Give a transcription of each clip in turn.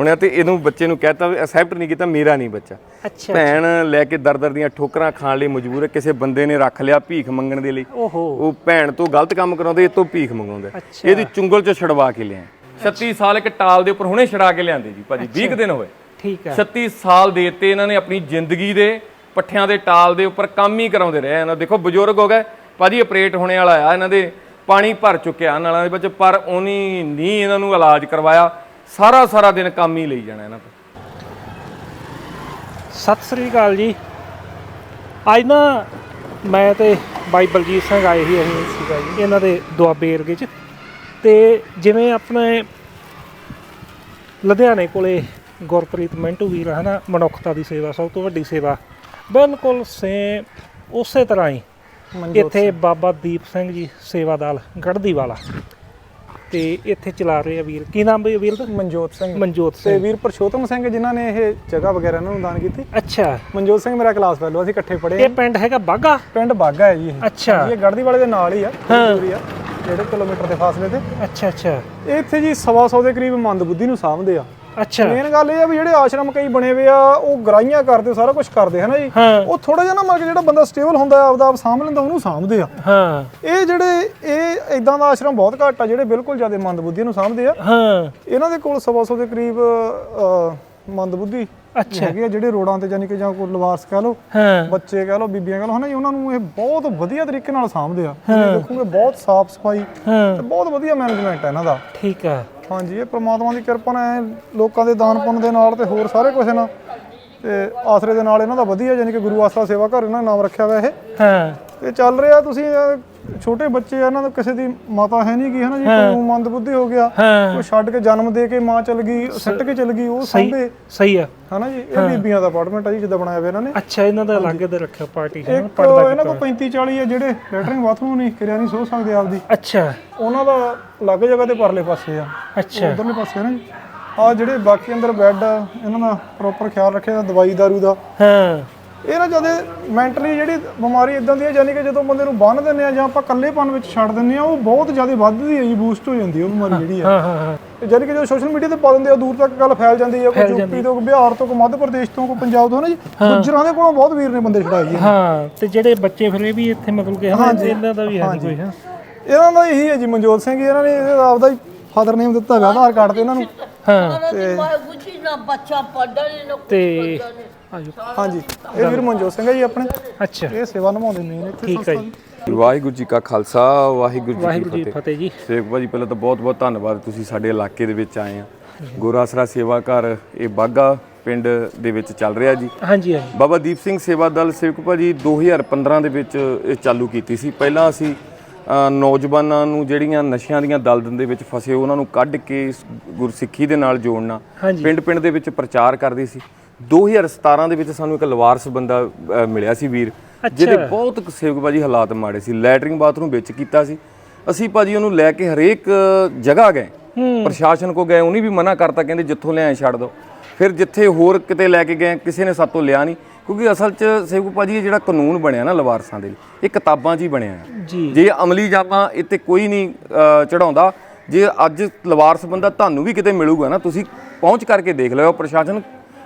ਹੁਣ ਇਹ ਤੇ ਇਹਨੂੰ ਬੱਚੇ ਨੂੰ ਕਹਤਾ ਐਕਸੈਪਟ ਨਹੀਂ ਕੀਤਾ ਮੇਰਾ ਨਹੀਂ ਬੱਚਾ। ਅੱਛਾ ਭੈਣ ਲੈ ਕੇ ਦਰ ਦਰ ਦੀਆਂ ਠੋਕਰਾਂ ਖਾਣ ਲਈ ਮਜਬੂਰ ਹੈ ਕਿਸੇ ਬੰਦੇ ਨੇ ਰੱਖ ਲਿਆ ਭੀਖ ਮੰਗਣ ਦੇ ਲਈ। ਉਹ ਭੈਣ ਤੋਂ ਗਲਤ ਕੰਮ ਕਰਾਉਂਦੇ ਇਹ ਤੋਂ ਭੀਖ ਮੰਗਾਉਂਦੇ। ਇਹਦੀ ਚੁੰਗਲ ਚ ਛੜਵਾ ਕੇ ਲਿਆ 36 ਸਾਲ ਇੱਕ ਟਾਲ ਦੇ ਉੱਪਰ ਹੁਣੇ ਛੜਾ ਕੇ ਲਿਆਂਦੇ ਜੀ ਭਾਜੀ 20 ਕੁ ਦਿਨ ਹੋਏ। ਠੀਕ ਹੈ। 36 ਸਾਲ ਦੇਤੇ ਇਹਨਾਂ ਨੇ ਆਪਣੀ ਜ਼ਿੰਦਗੀ ਦੇ ਪੱਠਿਆਂ ਦੇ ਟਾਲ ਦੇ ਉੱਪਰ ਕੰਮ ਹੀ ਕਰਾਉਂਦੇ ਰਹੇ। ਇਹਨਾਂ ਦੇਖੋ ਬਜ਼ੁਰਗ ਹੋ ਗਏ। ਭਾਜੀ ਆਪਰੇਟ ਹੋਣੇ ਵਾਲਾ ਆ ਇਹਨਾਂ ਦੇ ਪਾਣੀ ਭਰ ਚੁੱਕਿਆ ਨਾਲਾਂ ਦੇ ਵਿੱਚ ਪਰ ਉਹਨੀ ਨਹੀਂ ਇਹਨਾਂ ਨੂੰ ਇਲਾਜ ਕਰਵਾਇਆ। ਸਾਰਾ ਸਾਰਾ ਦਿਨ ਕੰਮ ਹੀ ਲਈ ਜਾਣਾ ਇਹਨਾਂ ਤੋਂ ਸਤਿ ਸ੍ਰੀ ਅਕਾਲ ਜੀ। ਅੱਜ ਨਾ ਮੈਂ ਤੇ ਬਾਈ ਬਲਜੀਤ ਸਿੰਘ ਆਏ ਸੀ ਅਸੀਂ ਸੀਗਾ ਜੀ ਇਹਨਾਂ ਦੇ ਦੁਆਬੇ ਏਰੀਏ 'ਚ। ਤੇ ਜਿਵੇਂ ਆਪਣੇ ਲੁਧਿਆਣੇ ਕੋਲੇ ਗੁਰਪ੍ਰੀਤ ਮਿੰਟੂ ਵੀਰ ਹੈ ਨਾ ਮਨੁੱਖਤਾ ਦੀ ਸੇਵਾ ਸਭ ਤੋਂ ਵੱਡੀ ਸੇਵਾ। ਬਿਲਕੁਲ ਸੇਮ ਉਸੇ ਤਰ੍ਹਾਂ ਹੀ ਇੱਥੇ ਬਾਬਾ ਦੀਪ ਸਿੰਘ ਜੀ ਸੇਵਾਦਾਲ ਗੜਦੀ ਵਾਲਾ ਤੇ ਇੱਥੇ ਚਲਾ ਰਹੇ ਆ ਵੀਰ। ਕੀ ਨਾਮ ਬਈ ਵੀਰ ਦਾ? ਮਨਜੋਤ ਸਿੰਘ। ਮਨਜੋਤ ਤੇ ਸਿੰਘ। ਵੀਰ ਪਰਸ਼ੋਤਮ ਸਿੰਘ ਜਿਨ੍ਹਾਂ ਨੇ ਇਹ ਜਗ੍ਹਾ ਵਗੈਰਾ ਇਹਨਾਂ ਨੂੰ ਦਾਨ ਕੀਤੀ। ਅੱਛਾ। ਮਨਜੋਤ ਸਿੰਘ ਮੇਰਾ ਕਲਾਸ ਫੈਲੋ ਅਸੀਂ ਇਕੱਠੇ ਪੜ੍ਹੇ ਇਹ ਪਿੰਡ ਹੈਗਾ ਬਾਗਾ? ਪਿੰਡ ਬਾਗਾ ਹੈ ਜੀ ਇਹ। ਅੱਛਾ। ਇਹ ਗੜਦੀ ਵਾਲੇ ਦੇ ਨਾਲ ਹੀ ਆ ਹਾਂ। ਦੂਰੀ ਆ ਡੇਢ ਕਿਲੋਮੀਟਰ ਦੇ ਫਾਸਲੇ ਤੇ। ਅੱਛਾ ਅੱਛਾ। ਇੱਥੇ ਜੀ ਸਵਾ ਸੌ ਦੇ ਕਰੀਬ ਮੰਦਬੁੱਧੀ ਨੂੰ ਸਾਂਭਦੇ ਆ। ਅੱਛਾ। ਮੇਨ ਗੱਲ ਇਹ ਆ ਵੀ ਜਿਹੜੇ ਆਸ਼ਰਮ ਕਈ ਬਣੇ ਹੋਏ ਆ ਉਹ ਗਰਾਈਆਂ ਕਰਦੇ ਸਾਰਾ ਕੁਝ ਕਰਦੇ ਹਨਾ ਜੀ? ਉਹ ਥੋੜਾ ਜਿਹਾ ਨਾ ਮਤਲਬ ਕਿ ਜਿਹੜਾ ਬੰਦਾ ਸਟੇਬਲ ਹੁੰਦਾ ਆਪਦਾ ਆਪ ਸਾਂਭ ਲੈਂਦਾ ਉਹਨੂੰ ਸਾਂਭਦੇ ਆ। ਹਾਂ। ਇਹ ਜਿਹੜੇ ਇਹ ਇਦਾਂ ਦਾ ਆਸ਼ਰਮ ਬਹੁਤ ਘੱਟ ਆ ਜਿਹੜੇ ਬਿਲਕੁਲ ਜ਼ਿਆਦਾ ਮੰਦਬੁੱਧੀ ਨੂੰ ਸਾਂਭਦੇ ਆ। ਹਾਂ। ਇਹਨਾਂ ਦੇ ਕੋਲ ਸਵਾ ਸੌ ਦੇ ਕਰੀਬ ਮੰਦਬੁੱਧੀ ਅੱਛਾ। ਹੈਗੇ ਆ ਜਿਹੜੇ ਰੋਡਾਂ ਤੇ ਜਾਨੀ ਕਿ ਜਾਂ ਕੋਈ ਲਵਾਰਸ ਕਹਿ ਹਾਂ। ਬੱਚੇ ਕਹਿ ਲਓ ਬੀਬੀਆਂ ਕਹਿ ਲਓ ਹਨਾ ਜੀ ਉਹਨਾਂ ਨੂੰ ਇਹ ਬਹੁਤ ਵਧੀਆ ਤਰੀਕੇ ਨਾਲ ਸਾਂਭਦੇ ਆ। ਦੇਖੋਗੇ ਬਹੁਤ ਸਾਫ਼ ਸਫ਼ਾਈ ਤੇ ਬਹੁਤ ਵਧੀਆ ਮੈਨੇਜਮੈਂਟ ਹੈ ਇਹਨਾਂ ਦਾ। ਠੀਕ ਆ। ਹਾਂਜੀ ਇਹ ਪ੍ਰਮਾਤਮਾ ਦੀ ਕਿਰਪਾ ਨਾਲ ਲੋਕਾਂ ਦੇ ਦਾਨ ਪੁੰਨ ਦੇ ਨਾਲ ਤੇ ਹੋਰ ਸਾਰੇ ਕੁਝ ਨਾਲ ਤੇ ਆਸਰੇ ਦੇ ਨਾਲ ਇਹਨਾਂ ਦਾ ਵਧੀਆ ਜਾਨੀ ਕਿ ਗੁਰੂ ਆਸਰਾ ਸੇਵਾ ਘਰ ਇਹਨਾਂ ਨੇ ਨਾਮ ਰੱਖਿਆ ਹੋਇਆ ਇਹ। ਹਾਂ। ਤੇ ਚੱਲ ਰਿਹਾ ਤੁਸੀਂ ਇਹ ਛੋਟੇ ਬੱਚੇ ਆ ਇਹਨਾਂ ਦਾ ਕਿਸੇ ਦੀ ਮਾਤਾ ਹੈ ਨਹੀਂ ਗੀ ਹਨਾ ਜੀ? ਕੋਈ ਮੰਦਬੁੱਧੀ ਹੋ ਗਿਆ ਹਾਂ। ਕੋਈ ਛੱਡ ਕੇ ਜਨਮ ਦੇ ਕੇ ਮਾਂ ਚਲ ਗਈ ਸੱਟ ਕੇ ਚਲ ਗਈ ਉਹ ਸਹੀ ਸਾਂਭੇ। ਸਹੀ ਆ। ਹਨਾ ਜੀ? ਇਹ ਬੀਬੀਆਂ ਦਾ ਅਪਾਰਟਮੈਂਟ ਆ ਜੀ ਜਿੱਦਾਂ ਬਣਾਇਆ ਹੋਇਆ ਇਹਨਾਂ ਨੇ। ਅੱਛਾ ਇਹਨਾਂ ਦਾ ਅਲੱਗ ਦੇ ਰੱਖਿਆ ਪਾਰਟੀ ਹੈ ਇੱਕ ਇਹਨਾਂ ਕੋਲ 35 40 ਆ ਜਿਹੜੇ ਲੈਟਰਿੰਗ ਬਾਥਰੂਮ ਨਹੀਂ ਕਿਰਿਆ ਨਹੀਂ ਸੋ ਸਕਦੇ ਆਪਦੀ। ਅੱਛਾ। ਉਹਨਾਂ ਦਾ ਅਲੱਗ ਜਗ੍ਹਾ ਤੇ ਪਰਲੇ ਪਾਸੇ ਆ। ਅੱਛਾ। ਉਧਰਲੇ ਪਾਸੇ ਆ ਨਾ ਜੀ। ਆ ਜਿਹੜੇ ਬਾਕੀ ਅੰਦਰ ਬੈੱਡ ਇਹਨਾਂ ਦਾ ਪ੍ਰੋਪਰ ਖਿਆਲ ਰੱਖਿਆ ਜਾਂਦਾ ਦਵਾਈ ਦਾਰੂ ਦਾ। ਹਾਂ। ਇਹ ਨਾ ਜਦ ਮੈਂਟਲੀ ਜਿਹੜੀ ਬਿਮਾਰੀ ਇਦਾਂ ਦੀ ਹੈ ਯਾਨੀ ਕਿ ਜਦੋਂ ਬੰਦੇ ਨੂੰ ਬੰਨ ਦਿੰਦੇ ਆ ਜਾਂ ਆਪਾਂ ਇਕੱਲੇਪਨ ਵਿੱਚ ਛੱਡ ਦਿੰਦੇ ਆ ਉਹ ਬਹੁਤ ਜ਼ਿਆਦਾ ਵੱਧਦੀ ਹੈ ਜੀ ਬੂਸਟ ਹੋ ਜਾਂਦੀ ਹੈ ਉਹ ਬਿਮਾਰੀ ਜਿਹੜੀ ਹਾਂ ਹਾਂ ਹਾਂ ਤੇ ਯਾਨੀ ਕਿ ਜਦੋਂ ਸੋਸ਼ਲ ਮੀਡੀਆ ਤੇ ਪਾ ਦਿੰਦੇ ਆ ਦੂਰ ਤੱਕ ਗੱਲ ਫੈਲ ਜਾਂਦੀ ਹੈ ਕੋਈ ਯੂਪੀ ਤੋਂ ਕੋਈ ਬਿਹਾਰ ਤੋਂ ਕੋਈ ਮੱਧ ਪ੍ਰਦੇਸ਼ ਤੋਂ ਕੋਈ ਪੰਜਾਬ ਤੋਂ ਨਾ ਜੀ? ਗੁੱਜਰਾਂ ਦੇ ਕੋਲੋਂ ਬਹੁਤ ਵੀਰ ਨੇ ਬੰਦੇ ਛਡਾਏ ਜੀ। ਹਾਂ ਤੇ ਜਿਹੜੇ ਬੱਚੇ ਫਿਰ ਇਹ ਵੀ ਇੱਥੇ ਮਤਲਬ ਕਿ ਹਾਂ ਇਹਨਾਂ ਦਾ ਵੀ ਹੈ ਕੋਈ ਹਾਂ। ਇਹਨਾਂ ਦਾ ਇਹੀ ਹੈ ਜੀ ਮਨਜੋਤ ਸਿੰਘ ਇਹਨਾਂ ਨੇ ਆਪਦਾ ਹੀ ਫਾਦਰ ਨੇਮ ਦਿੱਤਾ ਹੋਇਆ ਆਧਾਰ ਕਾਰਡ ਤੇ ਇਹਨਾਂ ਨੂੰ। ਹਾਂ। ਤੇ ਗੁੱਚੀ ਨਾ ਬੱਚਾ ਪੜਦਾ ਨਹੀਂ ਲੋਕ ਤੇ ਆਜੋ। ਹਾਂਜੀ। ਇਹ ਵੀਰ ਮਨਜੋਤ ਸਿੰਘ ਹੈ ਜੀ ਆਪਣੇ। ਅੱਛਾ। ਇਹ ਸੇਵਾ ਨਿਭਾਉਂਦੇ ਨੇ ਇੱਥੇ ਠੀਕ ਹੈ ਜੀ। ਵਾਹਿਗੁਰੂ ਜੀ ਕਾ ਖਾਲਸਾ ਵਾਹਿਗੁਰੂ ਜੀ ਵਾਹਿਗੁਰੂ ਕੀ ਜੀ ਫਤਿਹ। ਫਤਿਹ ਜੀ। ਸੇਵਕ ਭਾਜੀ ਪਹਿਲਾਂ ਤਾਂ ਬਹੁਤ ਬਹੁਤ ਧੰਨਵਾਦ ਤੁਸੀਂ ਸਾਡੇ ਇਲਾਕੇ ਦੇ ਵਿੱਚ ਆਏ ਆ। ਗੁਰਾਸਰਾ ਸੇਵਾ ਘਰ ਇਹ ਬਾਗਾ ਪਿੰਡ ਦੇ ਵਿੱਚ ਚੱਲ ਰਿਹਾ ਜੀ। ਹਾਂਜੀ ਹਾਂਜੀ। ਬਾਬਾ ਦੀਪ ਸਿੰਘ ਸੇਵਾ ਦਲ ਸੇਵਕ ਭਾਜੀ 2015 ਦੇ ਵਿੱਚ ਇਹ ਚਾਲੂ ਕੀਤੀ ਸੀ। ਪਹਿਲਾਂ ਅਸੀਂ ਨੌਜਵਾਨਾਂ ਨੂੰ ਜਿਹੜੀਆਂ ਨਸ਼ਿਆਂ ਦੀਆਂ ਦਲਦਲ ਦੇ ਵਿੱਚ ਫਸੇ ਉਹਨਾਂ ਨੂੰ ਕੱਢ ਕੇ ਗੁਰਸਿੱਖੀ ਦੇ ਨਾਲ ਜੋੜਨਾ ਹਾਂਜੀ। ਪਿੰਡ ਪਿੰਡ ਦੇ ਵਿੱਚ ਪ੍ਰਚਾਰ ਕਰਦੀ ਸੀ। 2017 ਦੇ ਵਿੱਚ ਸਾਨੂੰ ਇੱਕ ਲਵਾਰਸ ਬੰਦਾ ਮਿਲਿਆ ਸੀ ਵੀਰ ਜਿਹਦੇ ਬਹੁਤ ਕੁ ਸੇਵਕ ਭਾਜੀ ਹਾਲਾਤ ਮਾੜੇ ਸੀ। ਲੈਟਰਿੰਗ ਬਾਥਰੂਮ ਵਿੱਚ ਕੀਤਾ ਸੀ। ਅਸੀਂ ਭਾਜੀ ਉਹਨੂੰ ਲੈ ਕੇ ਹਰੇਕ ਜਗ੍ਹਾ ਗਏ। ਪ੍ਰਸ਼ਾਸਨ ਕੋ ਗਏ ਉਹਨੇ ਵੀ ਮਨਾ ਕਰਤਾ ਕਹਿੰਦੇ ਜਿੱਥੋਂ ਲਿਆਏ ਛੱਡ ਦਿਓ ਫਿਰ ਜਿੱਥੇ ਹੋਰ ਕਿਤੇ ਲੈ ਕੇ ਗਏ ਕਿਸੇ ਨੇ ਸਾਤੋਂ ਲਿਆ ਨਹੀਂ। ਕਿਉਂਕਿ ਅਸਲ 'ਚ ਸੇਵਕ ਭਾਜੀ ਇਹ ਜਿਹੜਾ ਕਾਨੂੰਨ ਬਣਿਆ ਨਾ ਲਵਾਰਸਾਂ ਦੇ ਲਈ ਇਹ ਕਿਤਾਬਾਂ 'ਚ ਹੀ ਬਣਿਆ ਹੈ। ਜੀ। ਜੇ ਅਮਲੀ ਜਾਮਾ ਇੱਥੇ ਕੋਈ ਨਹੀਂ ਚੜਾਉਂਦਾ ਜੇ ਅੱਜ ਲਵਾਰਸ ਬੰਦਾ ਤੁਹਾਨੂੰ ਵੀ ਕਿਤੇ ਮਿਲੂਗਾ ਨਾ ਤੁਸੀਂ ਪਹੁੰਚ ਕਰਕੇ ਦੇਖ ਲਿਓ ਪ੍ਰਸ਼ਾਸਨ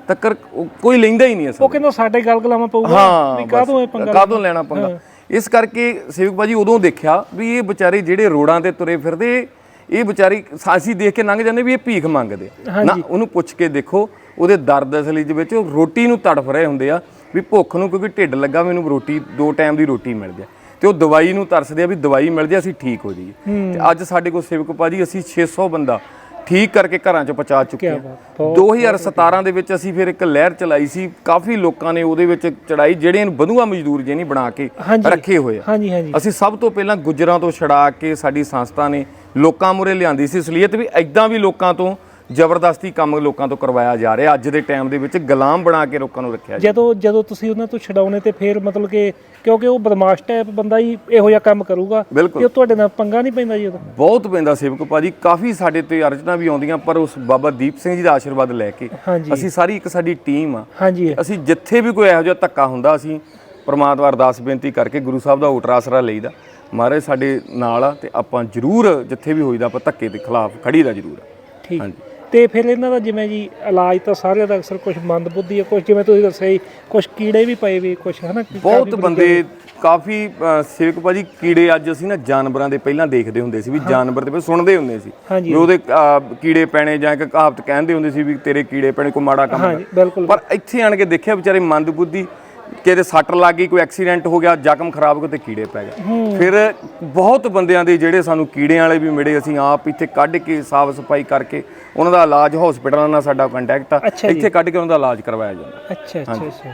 ਤੱਕਰ ਉਹ ਕੋਈ ਲੈਂਦਾ ਹੀ ਨਹੀਂ ਅਸਲ। ਉਹ ਕਹਿੰਦਾ ਸਾਡੇ ਗਲ ਗਲਾਵਾਂ ਪਊਗਾ ਵੀ ਕਾਹਦੋਂ ਇਹ ਪੰਗਾ ਕਾਦੋਂ ਲੈਣਾ ਪੰਗਾ? ਇਸ ਕਰਕੇ ਸੇਵਕ ਭਾਜੀ ਉਦੋਂ ਦੇਖਿਆ ਵੀ ਇਹ ਵਿਚਾਰੇ ਜਿਹੜੇ ਰੋਡਾਂ ਤੇ ਤੁਰੇ ਫਿਰਦੇ ਇਹ ਵਿਚਾਰੀ ਅਸੀਂ ਦੇਖ ਕੇ ਲੰਘ ਜਾਂਦੇ ਵੀ ਇਹ ਭੀਖ ਮੰਗਦੇ। ਨਾ ਉਹਨੂੰ ਪੁੱਛ ਕੇ ਦੇਖੋ ਉਹਦੇ ਦਰਦ ਅਸਲੀ ਦੇ ਵਿੱਚ ਉਹ ਰੋਟੀ ਨੂੰ ਤੜਫ ਰਹੇ ਹੁੰਦੇ ਆ ਵੀ ਭੁੱਖ ਨੂੰ ਕਿਉਂਕਿ ਢਿੱਡ ਲੱਗਾ ਮੈਨੂੰ ਰੋਟੀ ਦੋ ਟਾਈਮ ਦੀ ਰੋਟੀ ਮਿਲ ਜਾਏ। ਤੇ ਉਹ ਦਵਾਈ ਨੂੰ ਤਰਸਦੇ ਆ ਵੀ ਦਵਾਈ ਮਿਲ ਜਾਏ ਅਸੀਂ ਠੀਕ ਹੋ ਜਾਈਏ। ਤੇ ਅੱਜ ਸਾਡੇ ਕੋਲ ਸੇਵਕ ਭਾਜੀ ਅਸੀਂ 600 ਬੰਦਾ ਠੀਕ ਕਰਕੇ ਘਰਾਂ 'ਚ ਪਹੁੰਚਾ ਚੁੱਕੇ ਬਹੁਤ 2017 ਦੇ ਵਿੱਚ ਅਸੀਂ ਫਿਰ ਇੱਕ ਲਹਿਰ ਚਲਾਈ ਸੀ। ਕਾਫੀ ਲੋਕਾਂ ਨੇ ਉਹਦੇ ਵਿੱਚ ਚੜਾਈ ਜਿਹੜੇ ਵਧੂਆ ਮਜ਼ਦੂਰ ਜੇ ਨਹੀਂ ਬਣਾ ਕੇ। ਰੱਖੇ ਹੋਏ ਆ। ਹਾਂਜੀ ਹਾਂਜੀ। ਅਸੀਂ ਸਭ ਤੋਂ ਪਹਿਲਾਂ ਗੁੱਜਰਾਂ ਤੋਂ ਛੜਾ ਕੇ ਸਾਡੀ ਸੰਸਥਾ ਨੇ ਲੋਕਾਂ ਮੁਰੇ ਲਿਆਂਦੀ ਸੀ ਅਸਲੀਅਤ ਵੀ ਐਦਾਂ ਵੀ ਲੋਕਾਂ ਤੋਂ ਜ਼ਬਰਦਸਤੀ ਕੰਮ ਲੋਕਾਂ ਤੋਂ ਕਰਵਾਇਆ ਜਾ ਰਿਹਾ। ਅੱਜ ਦੇ ਟਾਈਮ ਦੇ ਵਿੱਚ ਗੁਲਾਮ ਬਣਾ ਕੇ ਲੋਕਾਂ ਨੂੰ ਰੱਖਿਆ ਜਾ ਜਦੋਂ ਜਦੋਂ ਤੁਸੀਂ ਉਹਨਾਂ ਤੋਂ ਛਡਾਉਣੇ ਤੇ ਫਿਰ ਮਤਲਬ ਕਿ ਕਿਉਂਕਿ ਉਹ ਬਦਮਾਸ਼ ਟਾਈਪ ਬੰਦਾ ਹੀ ਇਹੋ ਜਿਹਾ ਕੰਮ ਕਰੂਗਾ। ਤੇ ਉਹ ਤੁਹਾਡੇ ਨਾਲ ਪੰਗਾ ਨਹੀਂ ਪੈਂਦਾ ਜੀ ਉਦੋਂ ਬਹੁਤ ਪੈਂਦਾ ਸੇਵਕ ਭਾਜੀ। ਕਾਫੀ ਸਾਡੇ ਤੇ ਅਰਜਨਾ ਵੀ ਆਉਂਦੀਆਂ ਪਰ ਉਸ ਬਾਬਾ ਦੀਪ ਸਿੰਘ ਜੀ ਦਾ ਆਸ਼ੀਰਵਾਦ ਲੈ ਕੇ ਅਸੀਂ ਸਾਰੀ ਇੱਕ ਸਾਡੀ ਟੀਮ ਆ। ਹਾਂਜੀ। ਅਸੀਂ ਜਿੱਥੇ ਵੀ ਕੋਈ ਇਹੋ ਜਿਹਾ ਧੱਕਾ ਹੁੰਦਾ ਅਸੀਂ ਪ੍ਰਮਾਤਮਾ ਅਰਦਾਸ ਬੇਨਤੀ ਕਰਕੇ ਗੁਰੂ ਸਾਹਿਬ ਦਾ ਓਟਰਾ ਆਸਰਾ ਲਈਦਾ। ਮਹਾਰਾਜ ਸਾਡੇ ਨਾਲ ਆ ਤੇ ਆਪਾਂ ਜ਼ਰੂਰ ਜਿੱਥੇ ਵੀ ਹੋਈਦਾ ਆਪਾਂ ਧੱਕੇ ਦੇ ਖਿਲਾਫ ਖੜੀਦਾ ਜ਼ਰੂਰ ਆ। ਠੀਕ। ਹਾਂਜੀ। ਤੇ ਫਿਰ ਇਹਨਾਂ ਦਾ ਜਿਵੇਂ ਜੀ ਇਲਾਜ ਤਾਂ ਸਾਰਿਆਂ ਦਾ ਅਕਸਰ ਕੁਝ ਮੰਦਬੁੱਧੀ ਹੈ ਕੁਝ ਜਿਵੇਂ ਤੁਸੀਂ ਦੱਸਿਆ ਜੀ ਕੁਝ ਕੀੜੇ ਵੀ ਪਏ ਵੀ ਕੁਝ ਹਨਾ ਬਹੁਤ ਬੰਦੇ ਕਾਫੀ ਸੇਵਕ ਭਾਜੀ ਕੀੜੇ ਅੱਜ ਅਸੀਂ ਨਾ ਜਾਨਵਰਾਂ ਦੇ ਪਹਿਲਾਂ ਦੇਖਦੇ ਹੁੰਦੇ ਸੀ ਵੀ ਜਾਨਵਰ ਦੇ ਪਹਿਲਾਂ ਸੁਣਦੇ ਹੁੰਦੇ ਸੀ। ਵੀ ਉਹਦੇ ਕੀੜੇ ਪੈਣੇ ਜਾਂ ਇੱਕ ਕਹਾਵਤ ਕਹਿੰਦੇ ਹੁੰਦੇ ਸੀ ਵੀ ਤੇਰੇ ਕੀੜੇ ਪੈਣੇ ਕੋਈ ਮਾੜਾ ਕੰਮ ਹਾਂਜੀ ਕਰ। ਬਿਲਕੁਲ ਪਰ ਇੱਥੇ ਆਣ ਕੇ ਦੇਖਿਆ ਵਿਚਾਰੇ ਮੰਦਬੁੱਧੀ ਕਿਤੇ ਸੱਟ ਲੱਗ ਗਈ ਕੋਈ ਐਕਸੀਡੈਂਟ ਹੋ ਗਿਆ ਜ਼ਖਮ ਖਰਾਬ ਹੋ ਗਿਆ ਤੇ ਕੀੜੇ ਪੈ ਗਏ। ਫਿਰ ਬਹੁਤ ਬੰਦਿਆਂ ਦੇ ਜਿਹੜੇ ਸਾਨੂੰ ਕੀੜਿਆਂ ਵਾਲੇ ਵੀ ਮਿਲੇ ਅਸੀਂ ਆਪ ਇੱਥੇ ਕੱਢ ਕੇ ਸਾਫ਼ ਸਫ਼ਾਈ ਕਰਕੇ ਉਹਨਾਂ ਦਾ ਇਲਾਜ ਹਸਪੀਟਲਾਂ ਨਾਲ ਸਾਡਾ ਕੰਟੈਕਟ ਆ। ਇੱਥੇ ਕੱਢ ਕੇ ਉਹਨਾਂ ਦਾ ਇਲਾਜ ਕਰਵਾਇਆ ਜਾਂਦਾ। ਅੱਛਾ ਅੱਛਾ ਅੱਛਾ।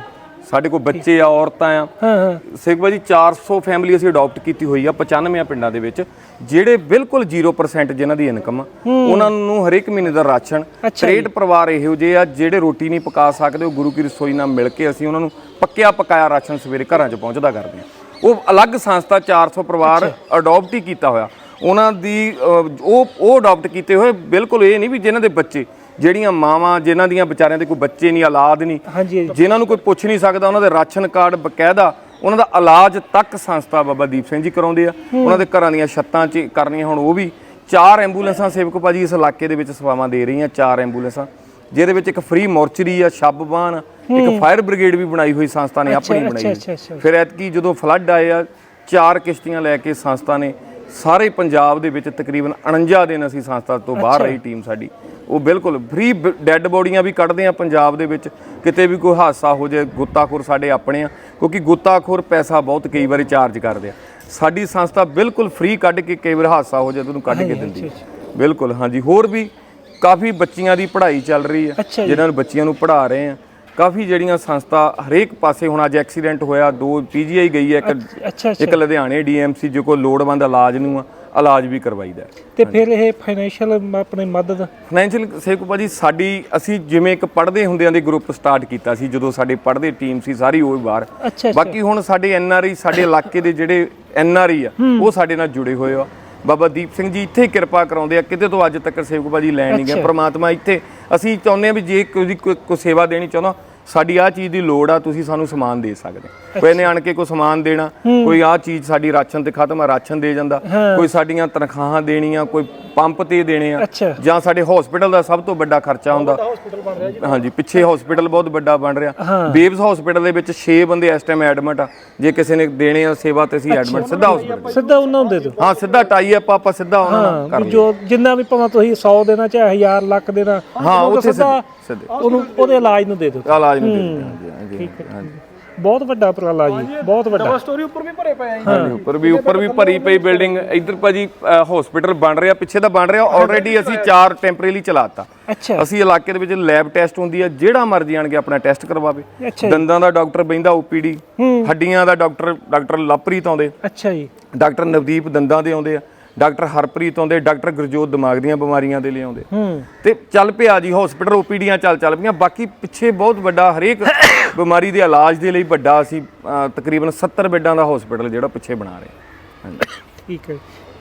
ਸਾਡੇ ਕੋਲ ਬੱਚੇ ਆ ਔਰਤਾਂ ਆ। ਹਾਂ ਹਾਂ। ਸਿੱਖ ਭਾਜੀ 400 ਫੈਮਿਲੀ ਅਸੀਂ ਅਡਾਪਟ ਕੀਤੀ ਹੋਈ ਆ 95 ਪਿੰਡਾਂ ਦੇ ਵਿੱਚ ਜਿਹੜੇ ਬਿਲਕੁਲ 0% ਜਿਨ੍ਹਾਂ ਦੀ ਇਨਕਮ ਆ ਉਹਨਾਂ ਨੂੰ ਹਰੇਕ ਮਹੀਨੇ ਦਾ ਰਾਸ਼ਨ। 63 ਪਰਿਵਾਰ ਇਹੋ ਜਿਹੇ ਆ ਜਿਹੜੇ ਰੋਟੀ ਨਹੀਂ ਪਕਾ ਸਕਦੇ ਉਹ ਗੁਰੂ ਕੀ ਰਸੋਈ ਨਾਲ ਮਿਲ ਕੇ ਅਸੀਂ ਉਹਨਾਂ ਨੂੰ ਪੱਕਿਆ ਪਕਾਇਆ ਰਾਸ਼ਨ ਸਵੇਰੇ ਘਰਾਂ 'ਚ ਪਹੁੰਚਦਾ ਕਰਦੇ ਆ। ਉਹ ਅਲੱਗ ਸੰਸਥਾ 400 ਪਰਿਵਾਰ ਅਡਾਪਟ ਹੀ ਕੀਤਾ ਹੋਇਆ। ਉਹਨਾਂ ਦੀ ਉਹ ਉਹ ਅਡਾਪਟ ਕੀਤੇ ਹੋਏ ਬਿਲਕੁਲ ਇਹ ਨਹੀਂ ਵੀ ਜਿਨ੍ਹਾਂ ਦੇ ਬੱਚੇ ਜਿਹੜੀਆਂ ਮਾਵਾਂ ਜਿਨ੍ਹਾਂ ਦੀਆਂ ਵਿਚਾਰਿਆਂ ਦੇ ਕੋਈ ਬੱਚੇ ਨਹੀਂ ਔਲਾਦ ਨਹੀਂ ਜਿਨ੍ਹਾਂ ਨੂੰ ਕੋਈ ਪੁੱਛ ਨਹੀਂ ਸਕਦਾ ਉਹਨਾਂ ਦੇ ਰਾਸ਼ਨ ਕਾਰਡ ਬਕਾਇਦਾ ਉਹਨਾਂ ਦਾ ਇਲਾਜ ਤੱਕ ਸੰਸਥਾ ਬਾਬਾ ਦੀਪ ਸਿੰਘ ਜੀ ਕਰਾਉਂਦੇ ਆ। ਉਹਨਾਂ ਦੇ ਘਰਾਂ ਦੀਆਂ ਛੱਤਾਂ 'ਚ ਕਰਨੀਆਂ ਹੁਣ ਉਹ ਵੀ। ਚਾਰ ਐਂਬੂਲੈਂਸਾਂ ਸੇਵਕ ਭਾਜੀ ਇਸ ਇਲਾਕੇ ਦੇ ਵਿੱਚ ਸੇਵਾਵਾਂ ਦੇ ਰਹੀਆਂ ਚਾਰ ਐਂਬੂਲੈਂਸਾਂ। ਜਿਹਦੇ ਵਿੱਚ ਇੱਕ ਫ੍ਰੀ ਮੋਰਚਰੀ ਆ ਸ਼ਬਬਾਨ ਇੱਕ ਫਾਇਰ ਬ੍ਰਿਗੇਡ ਵੀ ਬਣਾਈ ਹੋਈ ਸੰਸਥਾ ਨੇ ਆਪਣੀ ਬਣਾਈ। ਫਿਰ ਐਤਕੀ ਜਦੋਂ ਫਲੱਡ ਆਏ ਆ ਚਾਰ ਕਿਸ਼ਤੀਆਂ ਲੈ ਕੇ ਸੰਸਥਾ ਨੇ ਸਾਰੇ ਪੰਜਾਬ ਦੇ ਵਿੱਚ ਤਕਰੀਬਨ 49 ਦਿਨ ਅਸੀਂ ਸੰਸਥਾ ਤੋਂ ਬਾਹਰ ਰਹੀ ਟੀਮ ਸਾਡੀ। ਉਹ ਬਿਲਕੁਲ ਫ੍ਰੀ ਡੈੱਡ ਬੋਡੀਆਂ ਵੀ ਕੱਢਦੇ ਆ ਪੰਜਾਬ ਦੇ ਵਿੱਚ। ਕਿਤੇ ਵੀ ਕੋਈ ਹਾਦਸਾ ਹੋ ਜਾਏ ਗੁੱਤਾਖੋਰ ਸਾਡੇ ਆਪਣੇ ਆ। ਕਿਉਂਕਿ ਗੁੱਤਾਖੋਰ ਪੈਸਾ ਬਹੁਤ ਕਈ ਵਾਰੀ ਚਾਰਜ ਕਰਦੇ ਆ। ਸਾਡੀ ਸੰਸਥਾ ਬਿਲਕੁਲ ਫ੍ਰੀ ਕੱਢ ਕੇ ਕਈ ਵਾਰ ਹਾਦਸਾ ਹੋ ਜਾਏ ਤਾਂ ਉਹਨੂੰ ਕੱਢ ਕੇ ਦਿੰਦੀ ਹੈ ਬਿਲਕੁਲ ਹਾਂਜੀ। ਹੋਰ ਵੀ ਕਾਫੀ ਬੱਚੀਆਂ ਦੀ ਪੜ੍ਹਾਈ ਚੱਲ ਰਹੀ ਹੈ ਅੱਛਾ ਜੀ। ਜਿਨ੍ਹਾਂ ਨੂੰ ਬੱਚੀਆਂ ਨੂੰ ਪੜ੍ਹਾ ਰਹੇ ਆ। ਕਾਫੀ ਜਿਹੜੀਆਂ ਸੰਸਥਾ ਹਰੇਕ ਪਾਸੇ ਹੁਣ ਅੱਜ ਐਕਸੀਡੈਂਟ ਹੋਇਆ ਦੋ ਪੀਜੀਆਈ ਗਈ ਹੈ ਇੱਕ ਇੱਕ ਲੁਧਿਆਣੇ ਡੀਐਮਸੀ ਜੋ ਕੋ ਲੋੜਵੰਦ ਇਲਾਜ ਨੂੰ ਆ ਇਲਾਜ ਵੀ ਕਰਵਾਈਦਾ ਤੇ ਫਿਰ ਇਹ ਫਾਈਨੈਂਸ਼ੀਅਲ ਆਪਣੇ ਮਦਦ? ਫਾਈਨੈਂਸ਼ੀਅਲ ਸੇਵਕ ਭਾਜੀ ਸਾਡੀ ਅਸੀਂ ਜਿਵੇਂ ਇੱਕ ਪੜ੍ਹਦੇ ਹੁੰਦਿਆਂ ਦੇ ਗਰੁੱਪ ਸਟਾਰਟ ਕੀਤਾ ਸੀ ਜਦੋਂ ਸਾਡੇ ਪੜ੍ਹਦੇ ਟੀਮ ਸੀ ਸਾਰੀ ਉਹ ਬਾਹਰ। ਬਾਕੀ ਹੁਣ ਸਾਡੇ ਐਨਆਰਆਈ ਸਾਡੇ ਇਲਾਕੇ ਦੇ ਜਿਹੜੇ ਐਨਆਰਆਈ ਆ ਉਹ ਸਾਡੇ ਨਾਲ ਜੁੜੇ ਹੋਏ ਆ। ਬਾਬਾ ਦੀਪ ਸਿੰਘ ਜੀ ਇੱਥੇ ਹੀ ਕਿਰਪਾ ਕਰਾਉਂਦੇ ਆ ਕਿਤੇ ਤੋਂ ਅੱਜ ਤੱਕ ਸੇਵਕ ਭਾਜੀ ਲੈਣ ਨਹੀਂ ਗਏ ਅੱਛਾ। ਪ੍ਰਮਾਤਮਾ ਇੱਥੇ ਅਸੀਂ ਚਾਹੁੰਦੇ ਆ ਵੀ ਜੇ ਕੋਈ ਕੋਈ ਸੇਵਾ ਦੇਣੀ ਚਾਹੁੰਦਾ ਸਾਡੀ ਆਹ ਚੀਜ਼ ਦੀ ਲੋੜ ਆ ਤੁਸੀਂ ਸਾਨੂੰ ਸਮਾਨ ਦੇ ਸਕਦੇ। ਕੋਈ ਨੇ ਆਣ ਕੇ ਕੋਈ ਸਮਾਨ ਦੇਣਾ ਕੋਈ ਆਹ ਚੀਜ਼ ਸਾਡੀ ਰਾਸ਼ਨ ਤੇ ਖਤਮ ਆ ਰਾਸ਼ਨ ਦੇ ਜਾਂਦਾ। ਕੋਈ ਸਾਡੀਆਂ ਤਨਖਾਹਾਂ ਦੇਣੀਆਂ ਕੋਈ ਪੰਪ ਤੇ ਦੇਣੇ ਆ। ਜਾਂ ਸਾਡੇ ਹਸਪੀਟਲ ਦਾ ਸਭ ਤੋਂ ਵੱਡਾ ਖਰਚਾ ਹੁੰਦਾ। ਹਾਂਜੀ ਪਿੱਛੇ ਹਸਪੀਟਲ ਬਹੁਤ ਵੱਡਾ ਬਣ ਰਿਹਾ। ਬੇਬਸ ਹਸਪੀਟਲ ਦੇ ਵਿੱਚ 6 ਬੰਦੇ ਇਸ ਟਾਈਮ ਐਡਮਿਟ ਆ। ਜੇ ਕਿਸੇ ਨੇ ਦੇਣੇ ਆ ਸੇਵਾ ਤੇ ਅਸੀਂ ਐਡਮਿਟ ਸਿੱਧਾ ਹਸਪੀਟਲ ਸਿੱਧਾ ਉਹਨਾਂ ਨੂੰ ਦੇ ਦਿਓ। ਹਾਂ ਸਿੱਧਾ ਟਾਈ ਅਪ ਆਪਾਂ ਸਿੱਧਾ ਉਹਨਾਂ ਨਾਲ ਕਰ ਜੋ ਜਿੰਨਾ ਵੀ ਭਾਵੇਂ ਤੁਸੀਂ 100 ਦੇਣਾ ਚਾਹੇ 1000 ਲੱਖ ਦੇਣਾ ਹਾਂ, ਉੱਥੇ ਸਿੱਧਾ ਸਿੱਧੇ। ਉਹਨੂੰ ਉਹਦੇ ਇਲਾਜ ਨੂੰ ਦੇ ਦਿਓ। ਇਲਾਜ ਨੂੰ ਦੇ ਹਾਂਜੀ ਬਹੁਤ ਵੱਡਾ ਉਪਰਾਲਾ ਜੀ ਬਹੁਤ ਵੱਡਾ। ਸਟੋਰੀ ਉੱਪਰ ਵੀ ਭਰੇ ਪਏ ਆ ਜੀ। ਹਾਂਜੀ ਉੱਪਰ ਵੀ ਉੱਪਰ ਵੀ ਭਰੀ ਪਈ ਬਿਲਡਿੰਗ ਇੱਧਰ ਭਾਜੀ ਹਸਪੀਟਲ ਬਣ ਰਿਹਾ ਪਿੱਛੇ ਤਾਂ ਬਣ ਰਿਹਾ ਆਲਰੇਡੀ ਅਸੀਂ ਚਾਰ ਟੈਂਪਰੇਰੀ ਚਲਾਤਾ। ਅੱਛਾ। ਅਸੀਂ ਇਲਾਕੇ ਦੇ ਵਿੱਚ ਲੈਬ ਟੈਸਟ ਹੁੰਦੀ ਹੈ ਜਿਹੜਾ ਮਰਜ਼ੀ ਆਣ ਕੇ ਆਪਣਾ ਟੈਸਟ ਕਰਵਾਵੇ। ਅੱਛਾ ਜੀ। ਦੰਦਾਂ ਦਾ ਡਾਕਟਰ ਬੈਂਦਾ ਓਪੀਡੀ ਹੱਡੀਆਂ ਦਾ ਡਾਕਟਰ ਡਾਕਟਰ ਲਵਪ੍ਰੀਤ ਆਉਂਦੇ। ਅੱਛਾ ਜੀ। ਡਾਕਟਰ ਨਵਦੀਪ ਦੰਦਾਂ ਦੇ ਆਉਂਦੇ ਆ। ਡਾਕਟਰ ਹਰਪ੍ਰੀਤ ਆਉਂਦੇ ਡਾਕਟਰ ਗੁਰਜੋਤ ਦਿਮਾਗ ਦੀਆਂ ਬਿਮਾਰੀਆਂ ਦੇ ਲਈ ਆਉਂਦੇ। ਹੂੰ। ਤੇ ਚੱਲ ਪਿਆ ਜੀ ਹਸਪੀਟਲ ਓਪੀਡੀਆਂ ਚੱਲ ਚੱਲ ਪਈਆਂ। ਬਾਕੀ ਪਿੱਛੇ ਬਹੁਤ ਵੱਡਾ ਹਰੇਕ ਬਿਮਾਰੀ ਦੇ ਇਲਾਜ ਦੇ ਲਈ ਵੱਡਾ ਅਸੀਂ ਤਕਰੀਬਨ 70 ਬੈੱਡਾਂ ਦਾ ਹਸਪੀਟਲ ਜਿਹੜਾ ਪਿੱਛੇ ਬਣਾ ਰਹੇ ਹਾਂ। ਠੀਕ ਹੈ।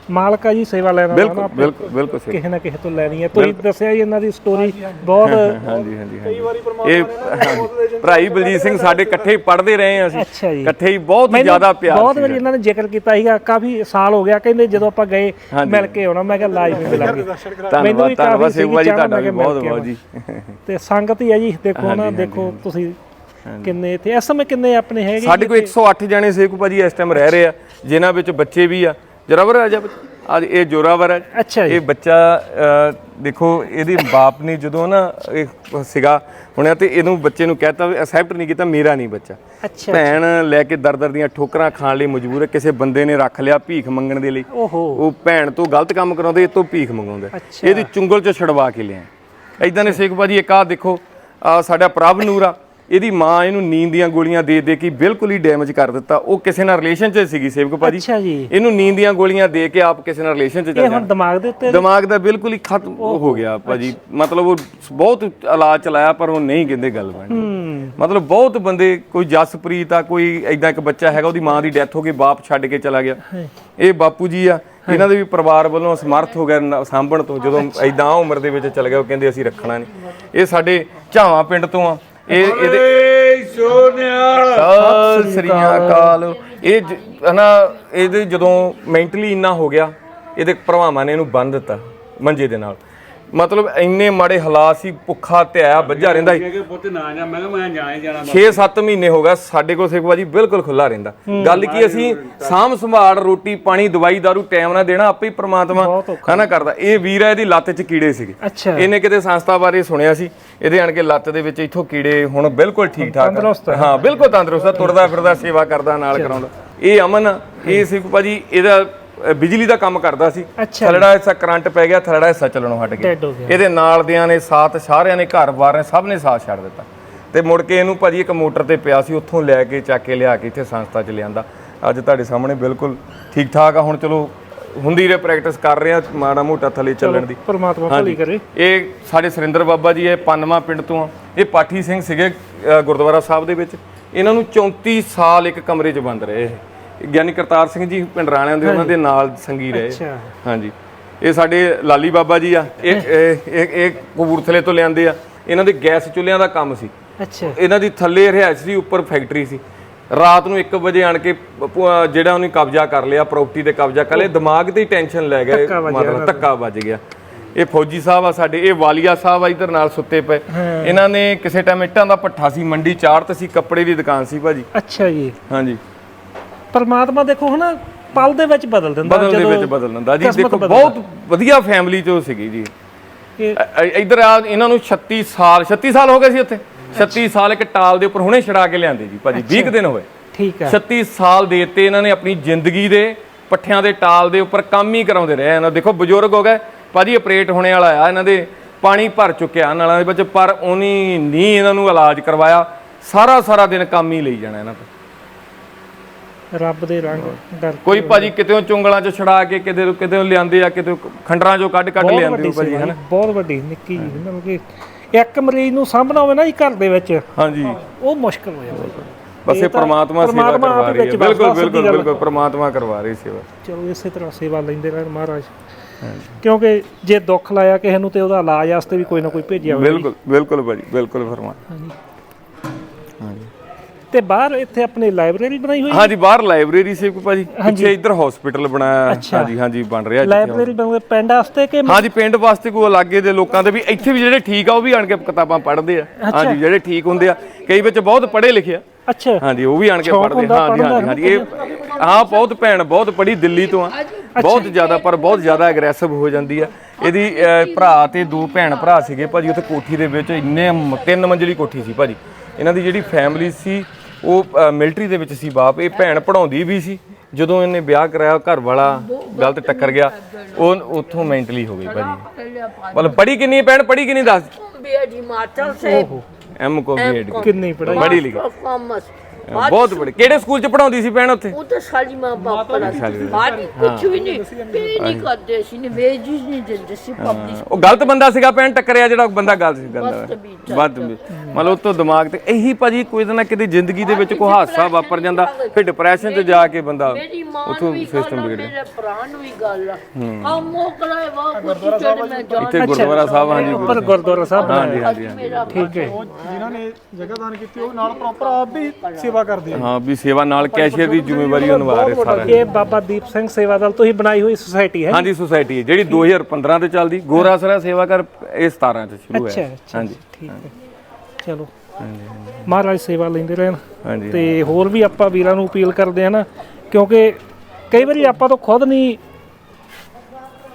ਮਾਲਕ ਆ ਜੀ ਸੇਵਾ ਲੈਣ ਬਿਲਕੁਲ ਬਿਲਕੁਲ ਬਿਲਕੁਲ ਸਹੀ। ਕਿਸੇ ਨਾ ਕਿਸੇ ਤੋਂ ਲੈਣੀ ਹੈ। ਤੁਸੀਂ ਦੱਸਿਆ ਜੀ ਇਹਨਾਂ ਦੀ ਸਟੋਰੀ ਬਹੁਤ ਹਾਂਜੀ ਹਾਂਜੀ ਹਾਂਜੀ ਇਹ ਹਾਂਜੀ। ਭਰਾਈ ਬਲਜੀਤ ਸਿੰਘ ਸਾਡੇ ਇਕੱਠੇ ਹੀ ਪੜ੍ਹਦੇ ਰਹੇ ਹਾਂ ਅਸੀਂ। ਅੱਛਾ ਜੀ। ਇਕੱਠੇ ਹੀ ਬਹੁਤ ਮੈਨੂੰ ਜ਼ਿਆਦਾ ਪਿਆਰ ਬਹੁਤ ਵਾਰੀ ਇਹਨਾਂ ਨੇ ਜ਼ਿਕਰ ਕੀਤਾ ਸੀਗਾ ਕਾਫੀ ਸਾਲ ਹੋ ਗਿਆ ਕਹਿੰਦੇ ਜਦੋਂ ਆਪਾਂ ਗਏ। ਮਿਲ ਕੇ ਆਉਣਾ। ਮੈਂ ਕਿਹਾ ਲਾਈਵ ਮਿਲਾਂਗੇ ਧੰਨਵਾਦ ਧੰਨਵਾਦ। ਸੀਗੀ ਸੇਵਾ ਜੀ ਤੁਹਾਡਾ ਵੀ ਬਹੁਤ ਬਹੁਤ ਜੀ। ਤੇ ਸੰਗਤ ਹੀ ਹੈ ਜੀ ਦੇਖੋ ਨਾ ਦੇਖੋ ਤੁਸੀਂ ਕਿੰਨੇ ਇੱਥੇ। ਇਸ ਸਮੇਂ ਕਿੰਨੇ ਆਪਣੇ ਹੈਗੇ ਸਾਡੇ ਕੋਲ 108 ਜਣੇ ਸੇਖੂ ਭਾਜੀ ਇਸ ਟਾਈਮ ਰਹਿ ਰਹੇ ਆ। ਜਿਨ੍ਹਾਂ ਵਿੱਚ ਬੱਚੇ ਵੀ ਆ। ਜਰਾਵਰ ਆ ਜਾ ਅੱਜ ਇਹ ਜੋਰਾਵਰ ਹੈ ਅੱਛਾ ਜੀ। ਇਹ ਬੱਚਾ ਅ, ਦੇਖੋ ਇਹਦੇ ਬਾਪ ਨੇ ਜਦੋਂ ਨਾ ਇਹ ਸੀਗਾ ਹੁਣਿਆ ਤੇ ਇਹਨੂੰ ਬੱਚੇ ਨੂੰ ਕਹਿਤਾ ਐਕਸੈਪਟ ਨਹੀਂ ਕੀਤਾ ਮੇਰਾ ਨਹੀਂ ਬੱਚਾ। ਅੱਛਾ। ਭੈਣ ਲੈ ਕੇ ਦਰ ਦਰ ਦੀਆਂ ਠੋਕਰਾਂ ਖਾਣ ਲਈ ਮਜਬੂਰ ਹੈ ਕਿਸੇ ਬੰਦੇ ਨੇ ਰੱਖ ਲਿਆ ਭੀਖ ਮੰਗਣ ਦੇ ਲਈ। ਓਹੋ। ਉਹ ਭੈਣ ਤੋਂ ਗਲਤ ਕੰਮ ਕਰਾਉਂਦੇ ਇਹ ਤੋਂ ਭੀਖ ਮੰਗਾਉਂਦਾ। ਅੱਛਾ। ਇਹਦੀ ਚੁੰਗਲ ਚ ਛਡਵਾ ਕੇ ਲਿਆ ਐਦਾਂ ਨੇ ਸੇਖ ਭਾਜੀ ਇੱਕ ਆਹ ਦੇਖੋ ਆ ਸਾਡਾ ਪ੍ਰਭ ਨੂਰ ਆ। ਇਹਦੀ ਮਾਂ ਇਹਨੂੰ ਨੀਂਦ ਦੀਆਂ ਗੋਲੀਆਂ ਦੇ ਦੇ ਕੇ ਬਿਲਕੁਲ ਹੀ ਡੈਮੇਜ ਕਰ ਦਿੱਤਾ। ਉਹ ਕਿਸੇ ਨਾਲ ਰਿਲੇਸ਼ਨ 'ਚ ਸੀਗੀ ਸੇਵਕ ਭਾਜੀ। ਅੱਛਾ ਜੀ। ਇਹਨੂੰ ਨੀਂਦ ਦੀਆਂ ਗੋਲੀਆਂ ਦੇ ਕੇ ਆਪ ਕਿਸੇ ਨਾਲ ਰਿਲੇਸ਼ਨ 'ਚ ਇਹ ਚੱਲ ਹੁਣ ਜਾਣਾ। ਦਿਮਾਗ ਦੇ ਉੱਤੇ? ਦਿਮਾਗ ਦਾ ਬਿਲਕੁਲ ਹੀ ਖਤਮ ਹੋ ਗਿਆ ਭਾਜੀ। ਮਤਲਬ ਉਹ ਬਹੁਤ ਇਲਾਜ ਚਲਾਇਆ ਪਰ ਉਹ ਨਹੀਂ ਕਹਿੰਦੇ ਗੱਲ ਬਣੀ ਮਤਲਬ ਬਹੁਤ ਬੰਦੇ ਕੋਈ ਜਸਪ੍ਰੀਤ ਆ ਕੋਈ ਐਦਾਂ ਇੱਕ ਬੱਚਾ ਹੈਗਾ ਉਹਦੀ ਮਾਂ ਦੀ ਡੈਥ ਹੋ ਗਈ ਬਾਪ ਛੱਡ ਕੇ ਚਲਾ ਗਿਆ। ਇਹ ਬਾਪੂ ਜੀ ਆ ਇਹਨਾਂ ਦੇ ਵੀ ਪਰਿਵਾਰ ਵੱਲੋਂ ਸਮਰਥ ਹੋ ਗਿਆ ਸਾਂਭਣ ਤੋਂ। ਜਦੋਂ ਐਦਾਂ ਉਮਰ ਦੇ ਵਿੱਚ ਚਲ ਗਿਆ ਉਹ ਕਹਿੰਦੇ ਅਸੀਂ ਰੱਖਣਾ ਨਹੀਂ। ਇਹ ਸਾਡੇ ਝਾਵਾਂ ਪਿੰਡ ਤੋਂ ਆ। ਇਹ ਇਹਦੇ ਸਤਿ ਸ੍ਰੀ ਅਕਾਲ। ਇਹ ਜ- ਹਨਾ ਇਹਦੇ ਜਦੋਂ ਮੈਂਟਲੀ ਇੰਨਾ ਹੋ ਗਿਆ ਇਹਦੇ ਭਰਾਵਾਂ ਨੇ ਇਹਨੂੰ ਬੰਨ ਦਿੱਤਾ ਮੰਜੇ ਦੇ ਨਾਲ। ਮਤਲਬ ਇੰਨੇ ਮਾੜੇ ਹਾਲਾਤ ਸੀ ਭੁੱਖਾ ਧਿਆ ਵੱਜਾ ਰਹਿੰਦਾ ਸੀ। ਕਿ ਪੁੱਤ ਨਾ ਜਾ ਮੈਂ ਕਿਹਾ ਮੈਂ ਜਾਣਾ ਹੀ ਜਾਣਾ। 6-7 ਮਹੀਨੇ ਹੋ ਗਏ ਸਾਡੇ ਕੋਲ ਸਿੱਖ ਬਾਜੀ ਬਿਲਕੁਲ ਖੁੱਲਾ ਰਹਿੰਦਾ। ਗੱਲ ਕੀ ਅਸੀਂ ਸਾਂਭ ਸੰਭਾਲ ਰੋਟੀ ਪਾਣੀ ਦਵਾਈ ਦਾਰੂ ਟਾਈਮ ਨਾਲ ਦੇਣਾ ਆਪੇ ਹੀ ਪ੍ਰਮਾਤਮਾ ਹਨਾ ਕਰਦਾ। ਇਹ ਵੀਰ ਹੈ ਇਹਦੀ ਲੱਤ 'ਚ ਕੀੜੇ ਸੀਗੇ। ਇਹਨੇ ਕਿਤੇ ਸੰਸਥਾ ਬਾਰੇ ਸੁਣਿਆ ਸੀ। ਇਹਦੇ ਆਣ ਕੇ ਲੱਤ ਦੇ ਵਿੱਚ ਇੱਥੋਂ ਕੀੜੇ ਹੁਣ ਬਿਲਕੁਲ ਠੀਕ ਠਾਕ। ਹਾਂ ਬਿਲਕੁਲ ਤੰਦਰੁਸਤ ਤੁਰਦਾ ਫਿਰਦਾ ਸੇਵਾ ਕਰਦਾ ਨਾਲ ਕਰਾਉਂਦਾ। ਇਹ ਅਮਨ ਇਹ ਸਿੱਖ ਭਾਜੀ ਇਹਦਾ ਬਿਜਲੀ ਦਾ ਕੰਮ ਕਰਦਾ ਸੀ। ਥਲੜਾ ਹਿੱਸਾ ਕਰੰਟ ਪੈ ਗਿਆ ਥਲੜਾ ਹਿੱਸਾ ਚੱਲਣੋਂ ਹਟ ਗਿਆ। ਇਹਦੇ ਨਾਲ ਦਿਆਂ ਨੇ ਸਾਥ ਸਾਰਿਆਂ ਨੇ ਘਰ ਬਾਰ ਨੇ ਸਭ ਨੇ ਸਾਥ ਛੱਡ ਦਿੱਤਾ। ਤੇ ਮੁੜ ਕੇ ਇਹਨੂੰ ਭਾਜੀ ਇੱਕ ਮੋਟਰ ਤੇ ਪਿਆ ਸੀ ਉੱਥੋਂ ਲੈ ਕੇ ਚੱਕ ਕੇ ਲਿਆ ਕੇ ਇੱਥੇ ਸੰਸਥਾ ਚ ਲਿਆਂਦਾ। ਅੱਜ ਤੁਹਾਡੇ ਸਾਹਮਣੇ ਬਿਲਕੁਲ ਠੀਕ ਠਾਕ ਆ। ਹੁਣ ਚਲੋ ਹੁੰਦੀ ਰੇ ਪ੍ਰੈਕਟਿਸ ਕਰ ਰਹੇ ਆ ਮਾੜਾ ਮੋਟਾ ਥਲੇ ਚੱਲਣ ਦੀ। ਪਰਮਾਤਮਾ ਭਲੀ ਕਰੇ। ਇਹ ਸਾਡੇ ਸੁਰਿੰਦਰ ਬਾਬਾ ਜੀ ਇਹ ਪੰਨਵਾ ਪਿੰਡ ਤੋਂ ਆ। ਇਹ ਪਾਠੀ ਸਿੰਘ ਸੀਗੇ ਗੁਰਦੁਆਰਾ ਸਾਹਿਬ ਦੇ ਵਿੱਚ। ਇਹਨਾਂ ਨੂੰ 34 ਸਾਲ ਇੱਕ ਕਮਰੇ 'ਚ ਬੰਦ ਰਹੇ ਇਹ। ਗਿਆਨੀ ਕਰਤਾਰ ਸਿੰਘ ਜੀ ਪਿੰਡ ਰਾਣਿਆਂ ਦੇ ਉਹਨਾਂ ਦੇ ਨਾਲ ਸੰਗੀ ਰਹੇ। ਹਾਂਜੀ। ਇਹ ਸਾਡੇ ਲਾਲੀ ਬਾਬਾ ਜੀ ਆ। ਇਹ ਇਹ- ਇਹ ਕਪੂਰਥਲੇ ਤੋਂ ਲਿਆਂਦੇ ਆ। ਇਹਨਾਂ ਦੇ ਗੈਸ ਚੁੱਲ੍ਹਿਆਂ ਦਾ ਕੰਮ ਸੀ। ਅੱਛਾ। ਇਹਨਾਂ ਦੀ ਥੱਲੇ ਰਿਹਾਇਸ਼ ਸੀ ਉੱਪਰ ਫੈਕਟਰੀ ਸੀ। ਰਾਤ ਨੂੰ 1 ਵਜੇ ਆਣ ਕੇ ਜਿਹੜਾ ਉਹਨੇ ਕਬਜ਼ਾ ਕਰ ਲਿਆ ਪ੍ਰਾਪਰਟੀ ਤੇ ਕਬਜ਼ਾ ਕਰ ਲਿਆ ਦਿਮਾਗ ਤੇ ਹੀ ਟੈਨਸ਼ਨ ਲੈ ਗਏ ਮਤਲਬ ਧੱਕਾ ਵੱਜ ਗਿਆ। ਇਹ ਫੌਜੀ ਸਾਹਿਬ ਆ ਸਾਡੇ ਇਹ ਵਾਲੀਆ ਸਾਹਿਬ ਆ ਇਧਰ ਨਾਲ ਸੁੱਤੇ ਪਏ। ਇਹਨਾਂ ਨੇ ਕਿਸੇ ਟਾਈਮ ਇੱਟਾਂ ਦਾ ਪੱਠਾ ਸੀ ਮੰਡੀ ਚਾੜਤ ਸੀ ਕੱਪੜੇ ਦੀ ਦੁਕਾਨ ਸੀ ਭਾਜੀ। ਅੱਛਾ ਜੀ। ਹਾਂਜੀ। ਪਰਮਾਤਮਾ ਦੇਖੋ ਹਨਾ ਪਲ ਦੇ ਵਿੱਚ ਬਦਲ ਦਿੰਦਾ ਬਦਲ ਦੇ ਵਿੱਚ ਬਦਲ ਦਿੰਦਾ। ਜੀ ਦੇਖੋ। ਬਹੁਤ ਵਧੀਆ ਫੈਮਿਲੀ ਚੋਂ ਸੀਗੀ ਜੀ। ਇੱਧਰ ਆ ਇਹਨਾਂ ਨੂੰ 36 ਸਾਲ 36 ਸਾਲ ਹੋ ਗਏ ਸੀ ਉੱਥੇ। 36 ਸਾਲ ਇੱਕ ਟਾਲ ਦੇ ਉੱਪਰ ਹੁਣੇ ਛੜਾ ਕੇ ਲਿਆਂਦੇ ਜੀ ਭਾਜੀ 20 ਕੁ ਦਿਨ ਹੋਏ। ਠੀਕ ਹੈ 36 ਸਾਲ ਦੇਤੇ ਇਹਨਾਂ ਨੇ ਆਪਣੀ ਜ਼ਿੰਦਗੀ ਦੇ ਪੱਠਿਆਂ ਦੇ ਟਾਲ ਦੇ ਉੱਪਰ ਕੰਮ ਹੀ ਕਰਾਉਂਦੇ ਰਹੇ। ਇਹਨਾਂ ਦੇਖੋ ਬਜ਼ੁਰਗ ਹੋ ਗਏ। ਭਾਜੀ ਆਪਰੇਟ ਹੋਣੇ ਵਾਲਾ ਆ ਇਹਨਾਂ ਦੇ ਪਾਣੀ ਭਰ ਚੁੱਕਿਆ ਨਾਲਾਂ ਦੇ ਵਿੱਚ ਪਰ ਉਹਨੀ ਨਹੀਂ ਇਹਨਾਂ ਨੂੰ ਇਲਾਜ ਕਰਵਾਇਆ। ਸਾਰਾ ਸਾਰਾ ਦਿਨ ਕੰਮ ਹੀ ਲਈ ਜਾਣਾ ਇਹਨਾਂ ਤੋਂ ਰੱਬ ਦੇ ਰੰਗ ਡਰ ਕੋਈ ਭਾਜੀ ਕਿਤੇੋਂ ਚੁੰਗਲਾਂ 'ਚ ਛੜਾ ਕੇ ਕਿਤੇ ਕਿਤੇ ਲਿਆਂਦੇ ਆ ਕਿਤੇ ਖੰਡਰਾਂ 'ਚੋਂ ਕੱਢ ਕੱਢ ਲਿਆਂਦੇ ਹੋ ਭਾਜੀ ਹਨਾ? ਬਹੁਤ ਵੱਡੀ ਨਿੱਕੀ ਜੀ ਮਤਲਬ ਕਿ ਇੱਕ ਮਰੀਜ਼ ਨੂੰ ਸਾਂਭਣਾ ਹੋਵੇ ਨਾ ਜੀ ਘਰ ਦੇ ਵਿੱਚ ਹਾਂਜੀ। ਉਹ ਮੁਸ਼ਕਲ ਹੋ ਜਾਂਦਾ। ਬਸ ਇਹ ਪ੍ਰਮਾਤਮਾ ਸੇਵਾ ਕਰਵਾ ਰਹੀ ਹੈ। ਬਿਲਕੁਲ ਬਿਲਕੁਲ। ਬਿਲਕੁਲ ਪ੍ਰਮਾਤਮਾ ਕਰਵਾ ਰਹੀ ਸੇਵਾ। ਚਲੋ ਇਸੇ ਤਰ੍ਹਾਂ ਸੇਵਾ ਲੈਂਦੇ ਰਹਿਣ ਮਹਾਰਾਜ। ਕਿਉਂਕਿ ਜੇ ਦੁੱਖ ਲਾਇਆ ਕਿਸੇ ਨੂੰ ਤੇ ਉਹਦਾ ਇਲਾਜ ਵਾਸਤੇ ਵੀ ਕੋਈ ਨਾ ਕੋਈ ਭੇਜਿਆ ਹੋਵੇ ਬਿਲਕੁਲ ਬਿਲਕੁਲ ਭਾਜੀ ਬਿਲਕੁਲ ਫਰਮਾ ਤੇ ਬਾਹਰ ਇੱਥੇ ਆਪਣੀ ਲਾਇਬ੍ਰੇਰੀ ਬਣਾਈ ਹੋਈ ਹਾਂਜੀ ਬਾਹਰ ਲਾਇਬ੍ਰੇਰੀ ਸੀ ਕੋਈ ਭਾਜੀ। ਪਿੱਛੇ ਇੱਧਰ ਹਸਪੀਟਲ ਬਣਾਇਆ। ਹਾਂਜੀ ਹਾਂਜੀ ਬਣ ਰਿਹਾ ਜੀ ਲਾਇਬ੍ਰੇਰੀ ਬਣਾਉਂਦੇ ਪਿੰਡ ਵਾਸਤੇ ਕਿ ਹਾਂਜੀ ਪਿੰਡ ਵਾਸਤੇ ਕੋਈ ਇਲਾਕੇ ਦੇ ਲੋਕਾਂ ਦੇ ਵੀ ਇੱਥੇ ਵੀ ਜਿਹੜੇ ਠੀਕ ਆ ਉਹ ਵੀ ਆਣ ਕੇ ਕਿਤਾਬਾਂ ਪੜ੍ਹਦੇ ਆ। ਹਾਂਜੀ ਜਿਹੜੇ ਠੀਕ ਹੁੰਦੇ ਆ ਕਈ ਵਿੱਚ ਬਹੁਤ ਪੜ੍ਹੇ ਲਿਖੇ ਆ। ਅੱਛਾ। ਹਾਂਜੀ ਉਹ ਵੀ ਆਣ ਕੇ ਪੜ੍ਹਦੇ ਹੁੰਦਾ ਹਾਂ ਹਾਂਜੀ ਹਾਂਜੀ ਹਾਂਜੀ ਇਹ ਹਾਂ ਬਹੁਤ ਭੈਣ ਬਹੁਤ ਪੜ੍ਹੀ ਦਿੱਲੀ ਤੋਂ ਆ। ਬਹੁਤ ਜ਼ਿਆਦਾ ਪਰ ਬਹੁਤ ਜ਼ਿਆਦਾ ਐਗਰੈਸਿਵ ਹੋ ਜਾਂਦੀ ਆ। ਇਹਦੀ ਭਰਾ ਤੇ ਦੋ ਭੈਣ ਭਰਾ ਸੀਗੇ ਭਾਜੀ ਉੱਥੇ ਕੋਠੀ ਦੇ ਵਿੱਚ ਇੰਨੇ ਤਿੰਨ ਮੰਜ਼ਲੀ ਕੋਠੀ ਸੀ ਭਾਜੀ। ਇਹਨਾਂ ਦੀ ਜਿਹੜੀ ਫੈਮਿਲੀ ਸੀ ਉਹ ਮਿਲਟਰੀ ਦੇ ਵਿੱਚ ਸੀ ਬਾਪ। ਇਹ ਭੈਣ ਪੜਾਉਂਦੀ ਵੀ ਸੀ। ਜਦੋਂ ਇਹਨੇ ਵਿਆਹ ਕਰਾਇਆ ਘਰ ਵਾਲਾ ਗਲਤ ਟੱਕਰ ਗਿਆ। ਉਹ ਉੱਥੋਂ ਮੈਂਟਲੀ ਹੋ ਗਈ ਭਾਜੀ। ਮਤਲਬ ਪੜ੍ਹੀ ਕਿੰਨੀ ਭੈਣ? ਪੜ੍ਹੀ ਕਿੰਨੀ ਦੱਸ? ਬੀਐਡ ਹਿਮਾਚਲ ਸੇ ਐਮ ਕੋ ਬੀਐਡ ਕਿੰਨੀ ਪੜਾਈ ਬੜੀ ਲਿਖੀ। ਕਾਮਰਸ ਬਹੁਤ ਬੜੀ ਕਿਹੜੇ ਸਕੂਲ ਚ ਪੜਾਉਂਦੀ ਸੀ ਭੈਣ ਉੱਥੇ? ਉਹ ਤਾਂ ਸਾਡੀ ਮਾਂ ਬਾਪ ਪੜਾ ਬਾਡੀ ਕੁਝ ਵੀ ਨਹੀਂ ਪੇ ਨਹੀਂ ਕਰਦੇ ਸੀ ਨੇ ਵੇਜਿਸ ਨਹੀਂ ਦਿੰਦੇ ਸੀ ਪਬਲਿਕ ਉਹ ਗਲਤ ਬੰਦਾ ਸੀਗਾ ਭੈਣ ਟੱਕਰਿਆ ਜਿਹੜਾ ਬੰਦਾ ਗਲਤ ਸੀ ਗੰਦਾ ਵੱਧ ਮਤਲਬ ਉਹ ਤੋਂ ਦਿਮਾਗ ਤੇ ਇਹੀ ਭਾਜੀ ਕੋਈ ਨਾ ਕਿਤੇ ਜ਼ਿੰਦਗੀ ਦੇ ਵਿੱਚ ਕੋਈ ਹਾਦਸਾ ਵਾਪਰ ਜਾਂਦਾ ਫਿਰ ਡਿਪਰੈਸ਼ਨ 'ਚ ਜਾ ਕੇ ਬੰਦਾ ਉੱਥੋਂ ਸਿਸਟਮ ਵਿਗੜ ਵੀ ਗੱਲ ਆ। ਕੁਝ ਮੈਂ ਇੱਥੇ ਗੁਰਦੁਆਰਾ ਸਾਹਿਬ ਹਾਂਜੀ ਉੱਪਰ ਗੁਰਦੁਆਰਾ ਸਾਹਿਬ। ਹਾਂਜੀ ਹਾਂਜੀ ਠੀਕ ਹੈ। ਜਿਨ੍ਹਾਂ ਨੇ ਜਗ੍ਹਾ ਦਾਨ ਕੀਤੀ ਉਹ ਨਾਲ ਪ੍ਰੋਪਰ ਆਪ ਵੀ ਸੇਵਾ ਕਰਦੇ ਆ ਹਾਂ ਵੀ ਸੇਵਾ ਨਾਲ ਕੈਸ਼ੀਅਰ ਦੀ ਜ਼ਿੰਮੇਵਾਰੀ ਨਿਭਾ ਰਹੇ ਸਾਰਾ ਇਹ ਬਾਬਾ ਦੀਪ ਸਿੰਘ ਸੇਵਾ ਦਲ ਤੁਸੀਂ ਬਣਾਈ ਹੋਈ ਸੁਸਾਇਟੀ ਹੈ। ਹਾਂਜੀ ਸੁਸਾਇਟੀ ਜਿਹੜੀ 2015 ਤੇ ਚੱਲਦੀ। ਗੋਰਾ ਸਰਾ ਸੇਵਾ ਕਰ ਇਹ 17 ਚ ਸ਼ੁਰੂ ਹੋਇਆ ਅੱਛਾ ਹਾਂਜੀ। ਠੀਕ ਹੈ। ਚਲੋ। ਮਹਾਰਾਜ ਸੇਵਾ ਲੈਂਦੇ ਰਹਿਣ। ਹਾਂਜੀ ਤੇ ਹੋਰ ਵੀ ਆਪਾਂ ਵੀਰਾਂ ਨੂੰ ਅਪੀਲ ਕਰਦੇ ਆ ਨਾ ਕਿਉਂਕਿ ਕਈ ਵਾਰੀ ਆਪਾਂ ਤੋਂ ਖੁਦ ਨਹੀਂ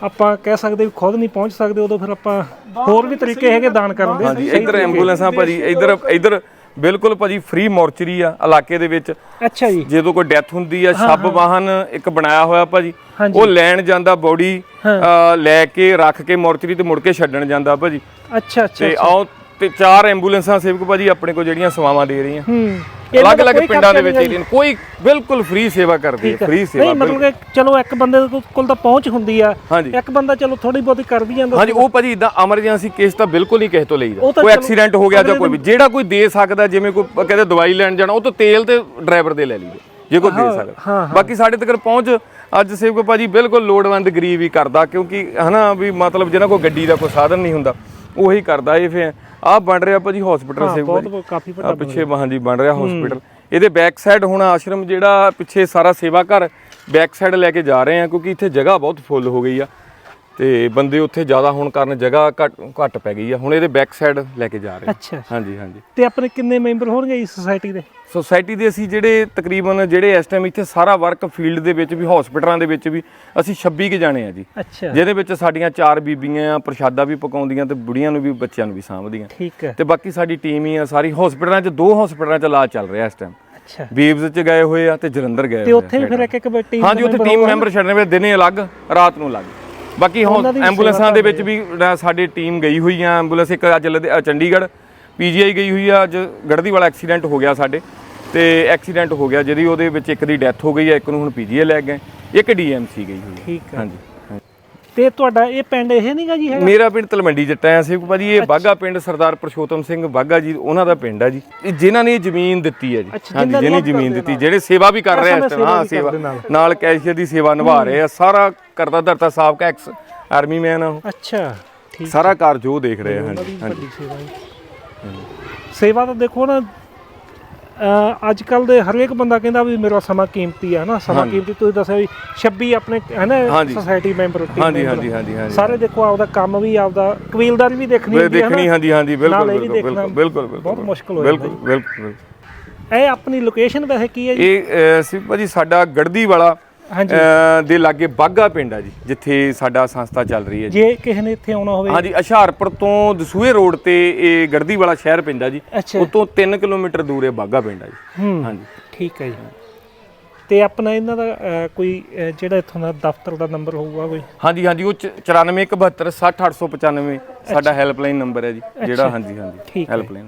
ਆਪਾਂ ਕਹਿ ਸਕਦੇ ਵੀ ਖੁਦ ਨਹੀਂ ਪਹੁੰਚ ਸਕਦੇ ਉਦੋਂ ਫਿਰ ਆਪਾਂ ਹੋਰ ਵੀ ਤਰੀਕੇ ਹੈਗੇ ਦਾਨ ਕਰਨ ਦੇ। ਹਾਂਜੀ ਇੱਧਰ ਐਂਬੂਲੈਂਸਾਂ ਭਾਜੀ ਇੱਧਰ ਇੱਧਰ ਬਿਲਕੁਲ ਭਾਜੀ ਫ੍ਰੀ ਮੋਰਚਰੀ ਆ ਇਲਾਕੇ ਦੇ ਵਿੱਚ। ਅੱਛਾ ਜੀ। ਜਦੋਂ ਕੋਈ ਡੈਥ ਹੁੰਦੀ ਆ ਸ਼ਬ ਵਾਹਨ ਇੱਕ ਬਣਾਇਆ ਹੋਇਆ ਭਾਜੀ। ਉਹ ਲੈਣ ਜਾਂਦਾ ਬੋਡੀ ਲੈ ਕੇ ਰੱਖ ਕੇ ਮੋਰਚਰੀ ਤੇ ਮੁੜ ਕੇ ਛੱਡਣ ਜਾਂਦਾ ਭਾਜੀ। ਅੱਛਾ ਅੱਛਾ ਤੇ ਆਓ ਤੇ ਚਾਰ ਐਂਬੂਲੈਂਸਾਂ ਸੇਵਕ ਭਾਜੀ ਆਪਣੇ ਕੋਲ ਜਿਹੜੀਆਂ ਸੇਵਾਵਾਂ ਦੇ ਰਹੀਆਂ। ਹੂੰ। ਇਹਨਾਂ ਅਲੱਗ-ਅਲੱਗ ਪਿੰਡਾਂ ਦੇ ਵਿੱਚ ਨਹੀਂ ਜਿਹੜੀਆਂ ਕੋਈ ਬਿਲਕੁਲ ਫ੍ਰੀ ਸੇਵਾ ਕਰਦੀ ਹੈ ਫ੍ਰੀ ਸੇਵਾ ਨਹੀਂ ਮਤਲਬ ਕਿ ਚਲੋ ਇੱਕ ਬੰਦੇ ਕੋਲ ਤਾਂ ਪਹੁੰਚ ਹੁੰਦੀ ਆ। ਇੱਕ ਬੰਦਾ ਚਲੋ ਥੋੜੀ ਬਹੁਤੀ ਕਰ ਵੀ ਜਾਂਦਾ। ਹਾਂਜੀ ਉਹ ਭਾਜੀ ਇਦਾਂ ਐਮਰਜੈਂਸੀ ਕੇਸ ਤਾਂ ਬਿਲਕੁਲ ਹੀ ਕਿਸੇ ਤੋਂ ਲਈਦਾ। ਕੋਈ ਐਕਸੀਡੈਂਟ ਹੋ ਗਿਆ ਜਾਂ ਕੋਈ ਵੀ ਜਿਹੜਾ ਕੋਈ ਦੇ ਸਕਦਾ ਜਿਵੇਂ ਕੋਈ ਕਹਿੰਦੇ ਦਵਾਈ ਲੈਣ ਜਾਣਾ ਉਹ ਤਾਂ ਤੇਲ ਤੇ ਡਰਾਈਵਰ ਦੇ ਲੈ ਲਈਦੇ ਜੇ ਕੋਈ ਦੇ ਸਕਦਾ। ਬਾਕੀ ਸਾਡੇ ਤੱਕ ਪਹੁੰਚ ਅੱਜ ਸੇਵਕ ਭਾਜੀ ਬਿਲਕੁਲ ਲੋੜਵੰਦ ਗਰੀਬ ਹੀ ਕਰਦਾ ਕਿਉਂਕਿ ਹਨਾ ਵੀ ਮਤਲਬ ਜਿਹਨਾਂ ਕੋਈ ਗੱਡੀ ਦਾ ਕੋਈ ਸਾਧਨ ਨਹੀਂ ਹੁੰਦਾ। ਉਹੀ ਕਰਦਾ ਇਹ ਫੇ ਆਹ ਬਣ ਰਿਹਾ ਭਾਜੀ ਹਸਪੀਟਲ ਸੇਵਕ ਬਹੁਤ ਕਾਫੀ ਵੱਡਾ ਪਿੱਛੇ ਹਾਂਜੀ ਬਣ ਰਿਹਾ ਹਸਪੀਟਲ ਇਹਦੇ ਬੈਕ ਸਾਈਡ ਹੁਣ ਆਸ਼ਰਮ ਜਿਹੜਾ ਪਿੱਛੇ ਸਾਰਾ ਸੇਵਾ ਘਰ ਬੈਕ ਸਾਈਡ ਲੈ ਕੇ ਜਾ ਰਹੇ ਆ ਕਿਉਂਕਿ ਇੱਥੇ ਜਗ੍ਹਾ ਬਹੁਤ ਫੁੱਲ ਹੋ ਗਈ ਆ। ਤੇ ਬੰਦੇ ਉੱਥੇ ਜ਼ਿਆਦਾ ਹੋਣ ਕਾਰਨ ਜਗ੍ਹਾ ਘੱਟ ਘੱਟ ਪੈ ਗਈ ਆ। ਹੁਣ ਇਹਦੇ ਬੈਕ ਸਾਈਡ ਲੈ ਕੇ ਜਾ ਰਹੇ ਆ। ਅੱਛਾ ਹਾਂਜੀ ਹਾਂਜੀ। ਤੇ ਆਪਣੇ ਕਿੰਨੇ ਮੈਂਬਰ ਹੋਣਗੇ ਇਸ ਸੁਸਾਇਟੀ ਦੇ? ਸੋਸਾਇਟੀ ਦੇ ਅਸੀਂ ਜਿਹੜੇ ਤਕਰੀਬਨ ਜਿਹੜੇ ਇਸ ਟਾਈਮ ਇੱਥੇ ਸਾਰਾ ਵਰਕ ਫੀਲਡ ਦੇ ਵਿੱਚ ਵੀ ਹਸਪੀਟਲਾਂ ਦੇ ਵਿੱਚ ਵੀ ਅਸੀਂ 26 ਕੇ ਜਾਣੇ ਆ ਜੀ। ਅੱਛਾ। ਜਿਹਦੇ ਵਿੱਚ ਸਾਡੀਆਂ ਚਾਰ ਬੀਬੀਆਂ ਆ ਪ੍ਰਸ਼ਾਦਾ ਵੀ ਪਕਾਉਂਦੀਆਂ ਤੇ ਬੁੜੀਆਂ ਨੂੰ ਵੀ ਬੱਚਿਆਂ ਨੂੰ ਵੀ ਸਾਂਭਦੀਆਂ। ਠੀਕ ਹੈ। ਤੇ ਬਾਕੀ ਸਾਡੀ ਟੀਮ ਹੀ ਆ ਸਾਰੀ ਹਸਪੀਟਲਾਂ 'ਚ ਦੋ ਹਸਪੀਟਲਾਂ 'ਚ ਇਲਾਜ ਚੱਲ ਰਿਹਾ ਇਸ ਟਾਈਮ ਅੱਛਾ। ਬੀਬਸ 'ਚ ਗਏ ਹੋਏ ਆ ਤੇ ਜਲੰਧਰ ਗਏ ਤੇ ਹੋਏ ਉੱਥੇ ਵੀ ਫਿਰ ਇੱਕ ਇੱਕ ਟੀਮ ਹਾਂਜੀ ਉੱਥੇ ਟੀਮ ਮੈਂਬਰ ਛੱਡਣੇ ਵੇ ਦਿਨੇ ਅਲੱਗ ਰਾਤ ਨੂੰ ਅਲੱਗ। ਬਾਕੀ ਐਂਬੂਲੈਂਸਾਂ ਦੇ ਵਿੱਚ ਵੀ ਸਾਡੀ ਟੀਮ ਗਈ ਹੋਈ ਆ ਐਂਬੂਲੈਂਸ ਇੱਕ ਅੱਜ ਚੰਡੀਗੜ੍ਹ। ਪੀਜੀਆਈ ਗਈ ਹੋਈ ਆ ਅੱਜ ਗੜਦੀ ਵਾਲਾ ਐਕਸੀਡੈਂਟ ਹੋ ਗਿਆ ਸਾਡੇ। ਤੇ ਐਕਸੀਡੈਂਟ ਹੋ ਗਿਆ ਜਿਹਦੀ ਉਹਦੇ ਵਿੱਚ ਇੱਕ ਦੀ ਡੈਥ ਹੋ ਗਈ ਆ ਇੱਕ ਨੂੰ ਹੁਣ ਪੀਜੀਆਈ ਲੈ ਗਏ ਇੱਕ ਡੀਐਮਸੀ ਗਈ ਹੋਈ ਠੀਕ। ਹੈ। ਹਾਂਜੀ। ਤੇ ਤੁਹਾਡਾ ਇਹ ਪਿੰਡ ਇਹ ਨਹੀਂਗਾ ਜੀ ਹੈਗਾ? ਮੇਰਾ ਪਿੰਡ ਤਲਵੰਡੀ ਜੱਟਾਂ ਆ ਸੀ ਭਾਜੀ ਇਹ ਬਾਗਾ ਪਿੰਡ ਸਰਦਾਰ ਪ੍ਰਸ਼ੋਤਮ ਸਿੰਘ ਬਾਗਾ ਜੀ ਉਹਨਾਂ ਦਾ ਪਿੰਡ ਆ ਜੀ। ਇਹ ਜਿਨ੍ਹਾਂ ਨੇ ਇਹ ਜ਼ਮੀਨ ਦਿੱਤੀ ਹੈ ਜੀ। ਅੱਛਾ, ਜਿਨ੍ਹਾਂ ਨੇ ਜਿਹਨੇ ਜ਼ਮੀਨ ਦਿੱਤੀ ਜਿਹੜੇ ਸੇਵਾ ਵੀ ਕਰ ਰਹੇ ਆ ਇਸ ਟਾਈਮ ਹਾਂ ਸੇਵਾ ਸੇਵਾ ਵੀ ਕਰਦੇ ਨਾਲ। ਕੈਸ਼ੀਅਰ ਦੀ ਸੇਵਾ ਨਿਭਾ ਰਹੇ ਆ ਸਾਰਾ ਕਰਦਾ ਧਰਤਾ ਸਾਬਕਾ ਐਕਸ ਆਰਮੀ ਮੈਨ ਆ ਉਹ। ਅੱਛਾ ਠੀਕ ਸਾਰਾ ਕਾਰਜ ਉਹ ਦੇਖ ਰਹੇ ਆ ਹਾਂਜੀ ਹਾਂਜੀ। ਵੱਡੀ ਸੇਵਾ ਹੈ। ਸੇਵਾ ਤਾਂ ਦੇਖੋ ਨਾ ਅੱਜ ਕੱਲ ਦੇ ਹਰੇਕ ਬੰਦਾ ਕਹਿੰਦਾ ਵੀ ਮੇਰਾ ਸਮਾਂ ਕੀਮਤੀ ਹੈ ਨਾ ਸਮਾਂ। ਕੀਮਤੀ ਤੁਸੀਂ ਦੱਸਿਆ ਵੀ 26 ਆਪਣੇ ਹੈ ਨਾ। ਸੁਸਾਇਟੀ ਮੈਂਬਰ ਹਾਂਜੀ ਹਾਂਜੀ ਹਾਂਜੀ ਹਾਂਜੀ। ਸਾਰੇ ਦੇਖੋ ਆਪਦਾ ਕੰਮ ਵੀ ਆਪਦਾ ਕਬੀਲਦਾਰੀ ਵੀ ਦੇਖਣੀ ਹੁੰਦੀ ਹੈ ਦੇਖਣੀ ਹਾਂਜੀ ਹਾਂਜੀ ਬਿਲਕੁਲ ਬਿਲਕੁਲ ਬਿਲਕੁਲ ਬਹੁਤ ਮੁਸ਼ਕਲ ਹੋ ਜਾਂਦਾ ਬਿਲਕੁਲ ਬਿਲਕੁਲ ਇਹ ਆਪਣੀ ਲੋਕੇਸ਼ਨ ਵੈਸੇ ਕੀ ਹੈ ਜੀ? ਇਹ ਸੀ ਭਾਜੀ ਸਾਡਾ ਗੜਦੀ ਵਾਲਾ ਹਾਂਜੀ। ਅਹ, ਦੇ ਲਾਗੇ ਬਾਗਾ ਪਿੰਡ ਆ ਜੀ ਜਿੱਥੇ ਸਾਡਾ ਸੰਸਥਾ ਚੱਲ ਰਹੀ ਹੈ ਜੀ। ਜੇ ਕਿਸੇ ਨੇ ਇੱਥੇ ਆਉਣਾ ਹੋਵੇ ਹਾਂਜੀ ਹੁਸ਼ਿਆਰਪੁਰ ਤੋਂ ਦਸੂਹੇ ਰੋਡ ਤੇ ਇਹ ਗੜਦੀ ਵਾਲਾ ਸ਼ਹਿਰ ਪੈਂਦਾ ਜੀ। ਅੱਛਾ। ਉਤੋਂ 3 ਕਿਲੋਮੀਟਰ ਦੂਰ ਹੈ ਬਾਗਾ ਪਿੰਡ ਆ ਜੀ। ਹੂੰ ਹਾਂਜੀ। ਠੀਕ ਹੈ ਜੀ। ਤੇ ਆਪਣਾ ਇਹਨਾਂ ਦਾ ਕੋਈ ਜਿਹੜਾ ਇੱਥੋਂ ਦਾ ਦਫ਼ਤਰ ਦਾ ਨੰਬਰ ਹੋਊਗਾ ਕੋਈ? ਹਾਂਜੀ ਹਾਂਜੀ ਉਹ 94 60895 ਸਾਡਾ ਹੈਲਪਲਾਈਨ ਨੰਬਰ ਹੈ ਜੀ ਜਿਹੜਾ ਹਾਂਜੀ ਹਾਂਜੀ ਠੀਕ ਹੈ। ਹੈਲਪਲਾਈਨ